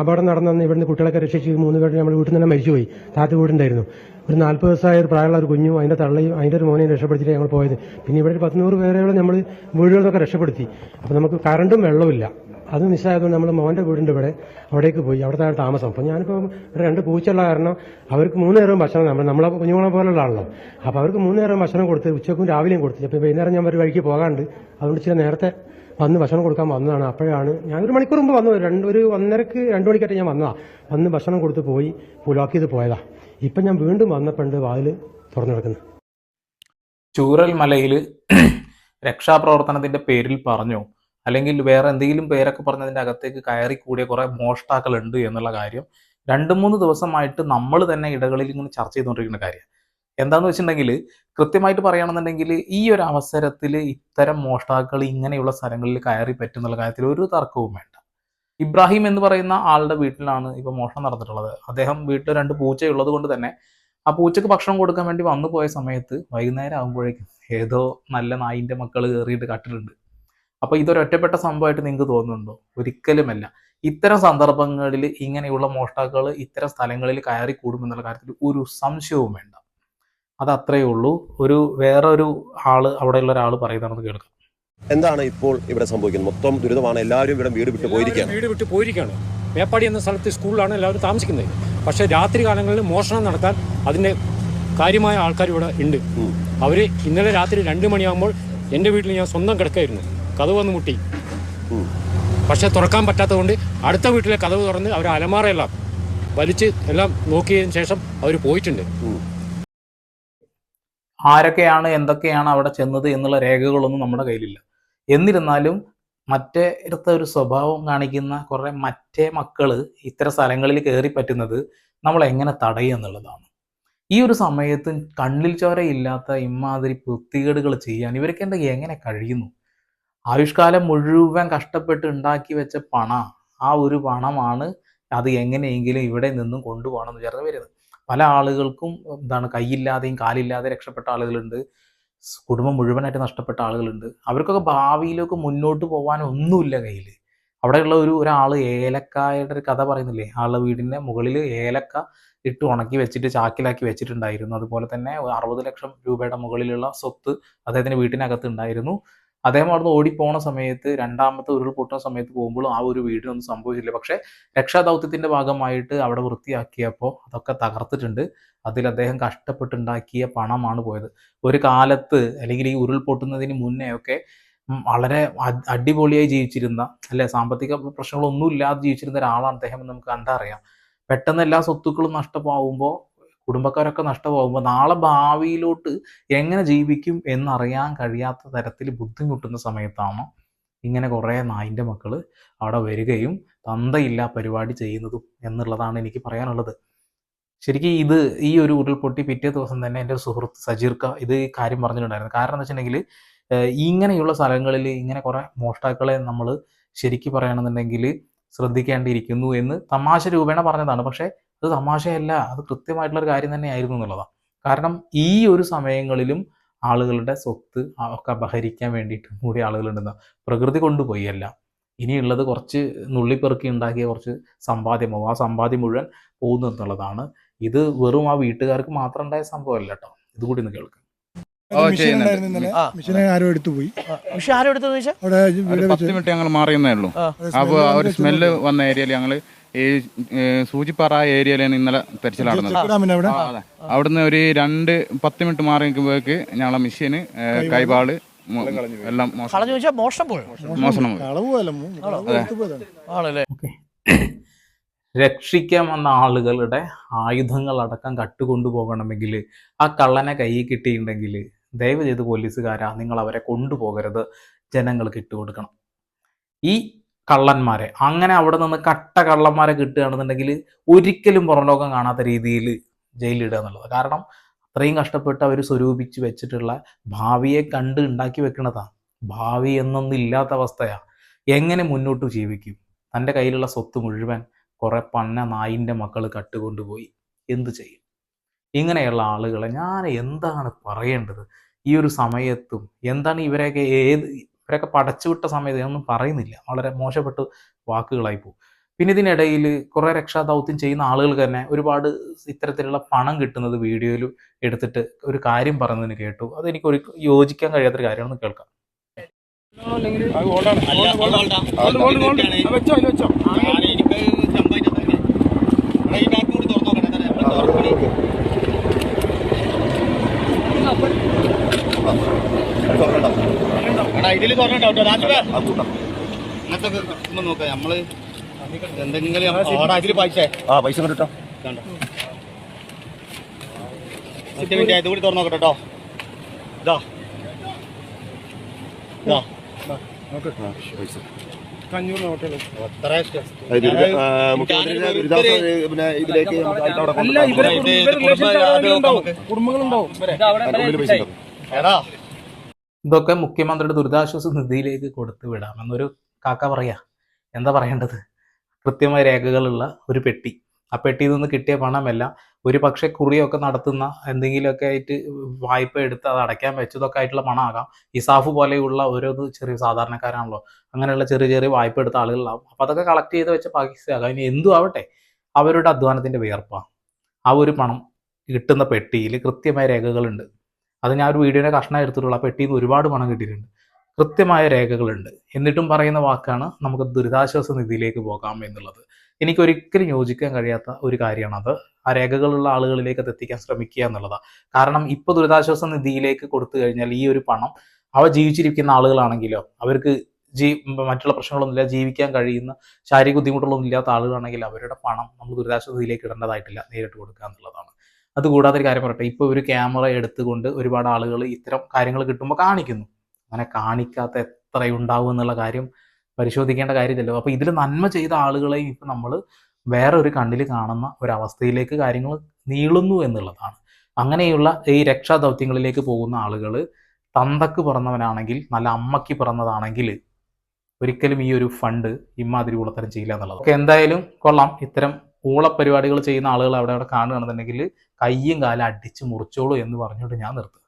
അപകടം നടന്നു ഇവിടുന്ന് കുട്ടികളൊക്കെ രക്ഷിച്ച് മൂന്ന് പേര് നമ്മൾ വീട്ടിൽ തന്നെ മരിച്ചുപോയി. താത്ത വീടുണ്ടായിരുന്നു. ഒരു നാൽപ്പത് ദിവസമായ ഒരു പ്രായമുള്ള ഒരു കുഞ്ഞു അതിന്റെ തള്ളയും അതിന്റെ ഒരു മോനെയും രക്ഷപ്പെടുത്തിയിട്ട് ഞങ്ങൾ പോയത്. പിന്നെ ഇവിടെ ഒരു പത്തുനൂറ് പേരെയോളം നമ്മൾ വീടുകളൊക്കെ രക്ഷപ്പെടുത്തി. അപ്പോൾ നമുക്ക് കറണ്ടും വെള്ളമില്ല അത് മിസ്സായതുകൊണ്ട് നമ്മൾ മോന്റെ വീടിന്റെ ഇവിടെ അവിടേക്ക് പോയി. അവിടുത്തെ താമസം. അപ്പോൾ ഞാനിപ്പോൾ രണ്ട് പൂച്ചയുള്ള കാരണം അവർക്ക് മൂന്ന് നേരവും ഭക്ഷണം നമ്മൾ നമ്മളെ കുഞ്ഞുങ്ങളെ പോലുള്ള ആണല്ലോ അപ്പോൾ അവർക്ക് മൂന്ന് നേരം ഭക്ഷണം കൊടുത്ത് ഉച്ചക്കും രാവിലെയും കൊടുത്തു. അപ്പോൾ വൈകുന്നേരം ഞാൻ ഒരു വഴിക്ക് പോകാണ്ട് അതുകൊണ്ട് ഇച്ചിരി നേരത്തെ വന്ന് ഭക്ഷണം കൊടുക്കാൻ വന്നതാണ്. അപ്പോഴാണ് ഞാൻ ഒരു മണിക്കൂർ മുമ്പ് വന്നു. രണ്ട് ഒരു ഒന്നരക്ക് രണ്ട് മണിക്കായിട്ട് ഞാൻ വന്നതാ. വന്ന് ഭക്ഷണം കൊടുത്ത് പോയി പുലാക്കിയത് പോയതാ. ഇപ്പം ഞാൻ വീണ്ടും വന്നപ്പോണ്ട് വാതിൽ തുറന്നു കിടക്കുന്നത് ചൂരൽ മലയിൽ രക്ഷാപ്രവർത്തനത്തിന്റെ പേരിൽ പറഞ്ഞു. അല്ലെങ്കിൽ വേറെ എന്തെങ്കിലും പേരൊക്കെ പറഞ്ഞതിന്റെ അകത്തേക്ക് കയറി കൂടിയ കുറേ മോഷ്ടാക്കൾ ഉണ്ട് എന്നുള്ള കാര്യം രണ്ട് മൂന്ന് ദിവസമായിട്ട് നമ്മൾ തന്നെ ഇടകളിൽ ഇങ്ങനെ ചർച്ച ചെയ്തുകൊണ്ടിരിക്കുന്ന കാര്യം. എന്താണെന്ന് വെച്ചിട്ടുണ്ടെങ്കിൽ കൃത്യമായിട്ട് പറയുകയാണെന്നുണ്ടെങ്കിൽ ഈ ഒരു അവസരത്തിൽ ഇത്തരം മോഷ്ടാക്കൾ ഇങ്ങനെയുള്ള സ്ഥലങ്ങളിൽ കയറി പറ്റുന്നുള്ള കാര്യത്തിൽ ഒരു തർക്കവും വേണ്ട. ഇബ്രാഹിം എന്ന് പറയുന്ന ആളുടെ വീട്ടിലാണ് ഇപ്പൊ മോഷണം നടന്നിട്ടുള്ളത്. അദ്ദേഹം വീട്ടിൽ രണ്ട് പൂച്ചയുള്ളത് കൊണ്ട് തന്നെ ആ പൂച്ചക്ക് ഭക്ഷണം കൊടുക്കാൻ വേണ്ടി വന്നു പോയ സമയത്ത് വൈകുന്നേരം ആകുമ്പോഴേക്കും ഏതോ നല്ല നായിന്റെ മക്കൾ കയറിയിട്ട് കട്ടിലുണ്ട്. അപ്പൊ ഇതൊരൊറ്റപ്പെട്ട സംഭവമായിട്ട് നിങ്ങൾക്ക് തോന്നുന്നുണ്ടോ? ഒരിക്കലുമല്ല. ഇത്തരം സന്ദർഭങ്ങളിൽ ഇങ്ങനെയുള്ള മോഷ്ടാക്കൾ ഇത്തരം സ്ഥലങ്ങളിൽ കയറി കൂടുമെന്നുള്ള കാര്യത്തിൽ ഒരു സംശയവും വേണ്ട. അത് അത്രയേ ഉള്ളൂ. ഒരു വേറൊരു ആൾ അവിടെയുള്ള ഒരാൾ പറയുന്നതാണെന്ന് കേൾക്കാം. എന്താണ് ഇപ്പോൾ ഇവിടെ സംഭവിക്കുന്നത്? മൊത്തം ദുരിതമാണ്. എല്ലാവരും ഇവിടെ വീട് വിട്ട് പോയിരിക്കുകയാണ്. വീട് വിട്ട് പോയിരിക്കുകയാണ്. മേപ്പാടി എന്ന സ്ഥലത്ത് സ്കൂളിലാണ് എല്ലാവരും താമസിക്കുന്നത്. പക്ഷേ രാത്രി കാലങ്ങളിൽ മോഷണം നടത്താൻ അതിന്റെ കാര്യമായ ആൾക്കാർ ഇവിടെ ഉണ്ട്. അവർ ഇന്നലെ രാത്രി രണ്ട് മണിയാകുമ്പോൾ എന്റെ വീട്ടിൽ ഞാൻ സ്വന്തം കിടക്കായിരുന്നു. കഥവ് വന്ന് മുട്ടി. പക്ഷേ തുറക്കാൻ പറ്റാത്തതുകൊണ്ട് അടുത്ത വീട്ടിലെ കഥവ് തുറന്ന് അവർ അലമാറയെല്ലാം വലിച്ച് എല്ലാം നോക്കിയതിന് ശേഷം അവർ പോയിട്ടുണ്ട്. ആരൊക്കെയാണ് എന്തൊക്കെയാണ് അവിടെ ചെന്നത് എന്നുള്ള രേഖകളൊന്നും നമ്മുടെ കയ്യിലില്ല. എന്നിരുന്നാലും മറ്റേ ഇടത്തെ ഒരു സ്വഭാവം കാണിക്കുന്ന കുറെ മറ്റേ മക്കൾ ഇത്തരം സ്ഥലങ്ങളിൽ കയറി പറ്റുന്നത് നമ്മൾ എങ്ങനെ തടയുക എന്നുള്ളതാണ്. ഈ ഒരു സമയത്ത് കണ്ണിൽ ചോരയില്ലാത്ത ഇമാതിരി വൃത്തികേടുകൾ ചെയ്യാൻ ഇവർക്ക് എന്താ എങ്ങനെ കഴിയുന്നു? ആയുഷ്കാലം മുഴുവൻ കഷ്ടപ്പെട്ട് ഉണ്ടാക്കി വെച്ച പണ ആ ഒരു പണമാണ് അത് എങ്ങനെയെങ്കിലും ഇവിടെ നിന്നും കൊണ്ടുപോകണം എന്ന് ചേർന്ന് വരുന്നത് പല ആളുകൾക്കും എന്താണ് കൈയില്ലാതെയും കാലില്ലാതെ രക്ഷപ്പെട്ട ആളുകളുണ്ട്. കുടുംബം മുഴുവനായിട്ട് നഷ്ടപ്പെട്ട ആളുകളുണ്ട്. അവർക്കൊക്കെ ഭാവിയിലൊക്കെ മുന്നോട്ട് പോകാൻ ഒന്നുമില്ല കയ്യിൽ അവിടെയുള്ള ഒരു ഒരാൾ ഏലക്കായുടെ ഒരു കഥ പറയുന്നില്ലേ? ആളുടെ വീടിന്റെ മുകളിൽ ഏലക്ക ഇട്ട് ഉണക്കി വെച്ചിട്ട് ചാക്കിലാക്കി വെച്ചിട്ടുണ്ടായിരുന്നു. അതുപോലെ തന്നെ അറുപത് ലക്ഷം രൂപയുടെ മുകളിലുള്ള സ്വത്ത് അദ്ദേഹത്തിന്റെ വീട്ടിനകത്ത് ഉണ്ടായിരുന്നു. അദ്ദേഹം അവിടുന്ന് ഓടിപ്പോണ സമയത്ത് രണ്ടാമത്തെ ഉരുൾപൊട്ടുന്ന സമയത്ത് പോകുമ്പോൾ ആ ഒരു വീടിനൊന്നും സംഭവിച്ചില്ല. പക്ഷേ രക്ഷാദൗത്യത്തിന്റെ ഭാഗമായിട്ട് അവിടെ വൃത്തിയാക്കിയപ്പോൾ അതൊക്കെ തകർത്തിട്ടുണ്ട്. അതിൽ അദ്ദേഹം കഷ്ടപ്പെട്ടുണ്ടാക്കിയ പണമാണ് പോയത്. ഒരു കാലത്ത് അല്ലെങ്കിൽ ഈ ഉരുൾപൊട്ടുന്നതിന് മുന്നേ ഒക്കെ വളരെ അടിപൊളിയായി ജീവിച്ചിരുന്ന അല്ലെ സാമ്പത്തിക പ്രശ്നങ്ങളൊന്നും ഇല്ലാതെ ജീവിച്ചിരുന്ന ഒരാളാണ് അദ്ദേഹം നമുക്ക് കണ്ടറിയാം. പെട്ടെന്ന് എല്ലാ സ്വത്തുക്കളും നഷ്ടമാവുമ്പോൾ കുടുംബക്കാരൊക്കെ നഷ്ടമാകുമ്പോൾ നാളെ ഭാവിയിലോട്ട് എങ്ങനെ ജീവിക്കും എന്നറിയാൻ കഴിയാത്ത തരത്തിൽ ബുദ്ധിമുട്ടുന്ന സമയത്താണ് ഇങ്ങനെ കുറേ നായിന്റെ മക്കൾ അവിടെ വരികയും തന്തയില്ല പരിപാടി ചെയ്യുന്നതും എന്നുള്ളതാണ് എനിക്ക് പറയാനുള്ളത്. ശരിക്കും ഇത് ഈ ഒരു ഉരുൾപൊട്ടി പിറ്റേ ദിവസം തന്നെ എന്റെ സുഹൃത്ത് സജീർക്ക ഇത് കാര്യം പറഞ്ഞിട്ടുണ്ടായിരുന്നു. കാരണം എന്ന് വെച്ചിട്ടുണ്ടെങ്കിൽ ഇങ്ങനെയുള്ള സ്ഥലങ്ങളിൽ ഇങ്ങനെ കുറേ മോഷ്ടാക്കളെ നമ്മൾ ശരിക്കും പറയുകയാണെന്നുണ്ടെങ്കിൽ ശ്രദ്ധിക്കേണ്ടിയിരിക്കുന്നു എന്ന് തമാശ രൂപേണ പറഞ്ഞതാണ്. പക്ഷേ അത് തമാശയല്ല അത് കൃത്യമായിട്ടുള്ള ഒരു കാര്യം തന്നെയായിരുന്നു എന്നുള്ളതാണ്. കാരണം ഈ ഒരു സമയങ്ങളിലും ആളുകളുടെ സ്വത്ത് ഒക്കെ അപഹരിക്കാൻ വേണ്ടിയിട്ടും കൂടി ആളുകളുണ്ടെന്ന് പ്രകൃതി കൊണ്ടുപോയി അല്ല ഇനിയുള്ളത് കുറച്ച് നുള്ളിപ്പെറുക്കി ഉണ്ടാക്കിയ കുറച്ച് സമ്പാദ്യമോ ആ സമ്പാദ്യം മുഴുവൻ പോകുന്നു എന്നുള്ളതാണ്. ഇത് വെറും ആ വീട്ടുകാർക്ക് മാത്രം ഉണ്ടായ സംഭവമല്ല കേട്ടോ. ഇതുകൂടി ഒന്ന് കേൾക്കാം. ഞങ്ങൾ മാറിയെന്നേ ഉള്ളൂ. അപ്പൊ ആ ഒരു സ്മെല്ല് വന്ന ഏരിയയിൽ ഞങ്ങൾ ഈ സൂചിപ്പാറ ഏരിയയിലാണ് ഇന്നലെ തെരച്ചിൽ നടന്നത്. അവിടുന്ന് ഒരു രണ്ട് പത്ത് മിനിറ്റ് മാറി നിൽക്കുമ്പോഴേക്ക് ഞങ്ങളെ മെഷീന് കൈപാൾ എല്ലാം മോശം. രക്ഷിക്കാൻ വന്ന ആളുകളുടെ ആയുധങ്ങൾ അടക്കം കട്ടുകൊണ്ടുപോകണമെങ്കിൽ ആ കള്ളനെ കയ്യിൽ കിട്ടിയിട്ടുണ്ടെങ്കിൽ ദയവ് ചെയ്ത് പോലീസുകാരാ നിങ്ങൾ അവരെ കൊണ്ടുപോകരുത്. ജനങ്ങൾക്ക് ഇട്ടുകൊടുക്കണം. ഈ കള്ളന്മാരെ. അങ്ങനെ അവിടെ നിന്ന് കട്ട കള്ളന്മാരെ കിട്ടുകയാണെന്നുണ്ടെങ്കിൽ ഒരിക്കലും പുറംലോകം കാണാത്ത രീതിയിൽ ജയിലിടുക എന്നുള്ളത്. കാരണം അത്രയും കഷ്ടപ്പെട്ട് അവർ സ്വരൂപിച്ച് വെച്ചിട്ടുള്ള ഭാവിയെ കണ്ട് ഉണ്ടാക്കി വെക്കണതാ ഭാവി എന്നൊന്നും ഇല്ലാത്ത അവസ്ഥയാ. എങ്ങനെ മുന്നോട്ട് ജീവിക്കും? തന്റെ കയ്യിലുള്ള സ്വത്ത് മുഴുവൻ കുറെ പന്ന നായിന്റെ മക്കൾ കട്ടുകൊണ്ടുപോയി. എന്തു ചെയ്യും? ഇങ്ങനെയുള്ള ആളുകളെ ഞാൻ എന്താണ് പറയേണ്ടത്? ഈ ഒരു സമയത്തും എന്താണ് ഇവരെയൊക്കെ ഏത് ഇവരൊക്കെ പടച്ചുവിട്ട സമയത്ത് ഇതൊന്നും പറയുന്നില്ല. വളരെ മോശപ്പെട്ട വാക്കുകളായി പോകും. പിന്നെ ഇതിനിടയിൽ കുറേ രക്ഷാദൗത്യം ചെയ്യുന്ന ആളുകൾക്ക് തന്നെ ഒരുപാട് ഇത്തരത്തിലുള്ള പണം കിട്ടുന്നത് വീഡിയോയിൽ എടുത്തിട്ട് ഒരു കാര്യം പറഞ്ഞതിന് കേട്ടു. അതെനിക്ക് ഒരു യോജിക്കാൻ കഴിയാത്തൊരു കാര്യമാണെന്ന് കേൾക്കാം. ഇതിൽ പറഞ്ഞോ ഇങ്ങനത്തെ നോക്കാം. നമ്മൾ എന്തെങ്കിലും ആടാ ഇതിൽ പൈസ. ആ പൈസ കണ്ടോ? ഒറ്റ മിനിറ്റ് ഇത് തുറന്നു നോക്കട്ടെ കേട്ടോ. കുടുംബങ്ങളുണ്ടാവും അതിന്റെ ഉള്ളിൽ പൈസ ഉണ്ടാവും. എടാ ഇതൊക്കെ മുഖ്യമന്ത്രിയുടെ ദുരിതാശ്വാസ നിധിയിലേക്ക് കൊടുത്തു വിടാം എന്നൊരു കാക്ക പറയാ. എന്താ പറയേണ്ടത്? കൃത്യമായ രേഖകളുള്ള ഒരു പെട്ടി. ആ പെട്ടിയിൽ നിന്ന് കിട്ടിയ പണമെല്ലാം ഒരു പക്ഷേ കുറിയൊക്കെ നടത്തുന്ന എന്തെങ്കിലുമൊക്കെ ആയിട്ട് വായ്പ എടുത്ത് അത് അടയ്ക്കാൻ വെച്ചതൊക്കെ ആയിട്ടുള്ള പണമാകാം. ഇസാഫ് പോലെയുള്ള ഓരോ ചെറിയ സാധാരണക്കാരാണല്ലോ. അങ്ങനെയുള്ള ചെറിയ ചെറിയ വായ്പ എടുത്ത ആളുകളാവും. അപ്പോൾ അതൊക്കെ കളക്ട് ചെയ്ത് വെച്ച പാകിസ്ഥാൻ ഇനി എന്തും ആവട്ടെ അവരുടെ അധ്വാനത്തിന്റെ വിയർപ്പാണ് ആ ഒരു പണം കിട്ടുന്ന പെട്ടിയിൽ കൃത്യമായ രേഖകളുണ്ട്. അത് ഞാൻ ഒരു വീഡിയോയുടെ കഷ്ണം എടുത്തിട്ടുള്ള. പെട്ടിയിൽ നിന്ന് ഒരുപാട് പണം കിട്ടിയിട്ടുണ്ട്. കൃത്യമായ രേഖകളുണ്ട്. എന്നിട്ടും പറയുന്ന വാക്കാണ് നമുക്ക് ദുരിതാശ്വാസ നിധിയിലേക്ക് പോകാം എന്നുള്ളത്. എനിക്ക് ഒരിക്കലും യോജിക്കാൻ കഴിയാത്ത ഒരു കാര്യമാണത് ആ രേഖകളുള്ള ആളുകളിലേക്ക് അത് എത്തിക്കാൻ ശ്രമിക്കുക എന്നുള്ളതാണ് കാരണം ഇപ്പോൾ ദുരിതാശ്വാസ നിധിയിലേക്ക് കൊടുത്തു കഴിഞ്ഞാൽ ഈ ഒരു പണം അവ ജീവിച്ചിരിക്കുന്ന ആളുകളാണെങ്കിലോ അവർക്ക് ജീ മറ്റുള്ള പ്രശ്നങ്ങളൊന്നുമില്ല ജീവിക്കാൻ കഴിയുന്ന ശാരീരിക ബുദ്ധിമുട്ടുകളൊന്നും ഇല്ലാത്ത ആളുകളാണെങ്കിൽ അവരുടെ പണം നമ്മൾ ദുരിതാശ്വാസ നിധിയിലേക്ക് ഇടേണ്ടതായിട്ടില്ല നേരിട്ട് കൊടുക്കുക എന്നുള്ളതാണ്. അതുകൂടാതെ ഒരു കാര്യം പറയട്ടെ. ഇപ്പോൾ ഒരു ക്യാമറ എടുത്തുകൊണ്ട് ഒരുപാട് ആളുകൾ ഇത്തരം കാര്യങ്ങൾ കിട്ടുമ്പോൾ കാണിക്കുന്നു. അങ്ങനെ കാണിക്കാത്ത എത്രയുണ്ടാവും എന്നുള്ള കാര്യം പരിശോധിക്കേണ്ട കാര്യമില്ലല്ലോ. അപ്പോൾ ഇതിൽ നന്മ ചെയ്ത ആളുകളെയും ഇപ്പം നമ്മൾ വേറെ ഒരു കണ്ണിൽ കാണുന്ന ഒരവസ്ഥയിലേക്ക് കാര്യങ്ങൾ നീളുന്നു എന്നുള്ളതാണ്. അങ്ങനെയുള്ള ഈ രക്ഷാദൗത്യങ്ങളിലേക്ക് പോകുന്ന ആളുകൾ തന്തക്ക് പിറന്നവനാണെങ്കിൽ നല്ല അമ്മയ്ക്ക് പിറന്നതാണെങ്കിൽ ഒരിക്കലും ഈ ഒരു ഫണ്ട് ഇമാതിരി ഊളത്തരം ചെയ്യില്ല എന്നുള്ളത്. ഓക്കെ എന്തായാലും കൊള്ളാം. ഇത്തരം ഊളപ്പരിപാടികൾ ചെയ്യുന്ന ആളുകൾ അവിടെ അവിടെ കാണുകയാണെന്നുണ്ടെങ്കിൽ കയ്യും കാലം അടിച്ച് മുറിച്ചോളൂ എന്ന് പറഞ്ഞുകൊണ്ട് ഞാൻ നിർത്തും